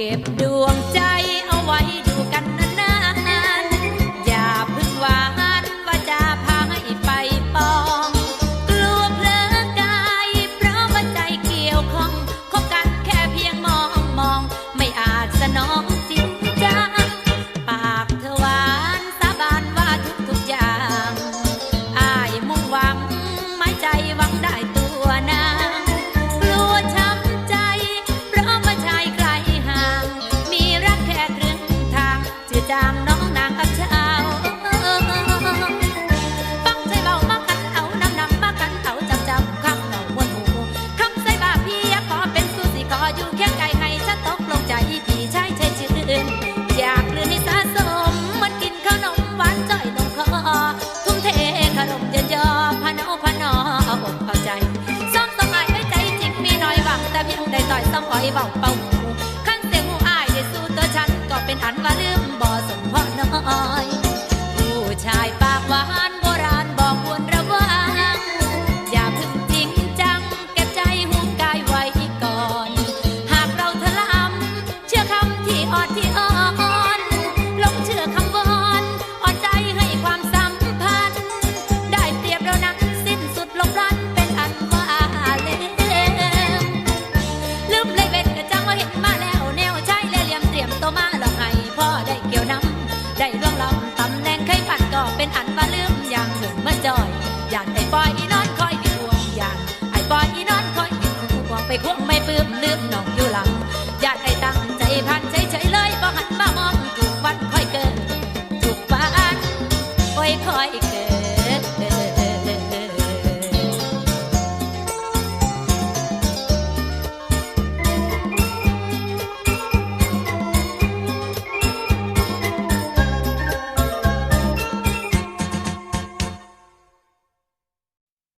เก็บดวงใจเอาไว้ดูกันนานๆอย่าเพึ่งหวานว่าจะพาให้ไปปอง กลัวเพลอกายเพราะว่าใจเกี่ยวข้องคบกันแค่เพียงมองมอง ไม่อาจสนองจริงจังปากเธอหวานสาบานว่าทุกทุกอย่าง อายมุ่งหวังไม้ใจหวังได้ จางน้องนางกับเช้าฟังใจเบามากันเอาน้ำนำมากันเอาจำจำคำหนองวนหูคำใส่บาพี่ขอเป็นสู้สิขออยู่เคียงไกลให้ฉันตกลงใจพี่ชายใช่ชื่นอยากลืนให้สะสมมันกินขนมหวานจ่อยนมคอทุ่มเทขนมเย็นยอพะโนพะนอเอาอกเข้าใจซ้อมต้องอายไว้ใจจริงมีน้อยหวังแต่เพียงได้ต่อยซ้ำอ้อยเบาเป่า เป็นอันมาลืมอย่างหนึ่งเมื่อจอย อยากไอ้ปอยอีนอนคอยอีห่วงอย่างไอ้ปอยอีนอนคอยอีห่วงไปควงไม่ปลื้มลืมน้องอยู่หลัง อยากให้ตั้งใจพันเฉยๆเลยบ่หันมามองถูกวันคอยเกินถูกวันคอยคอยเกิน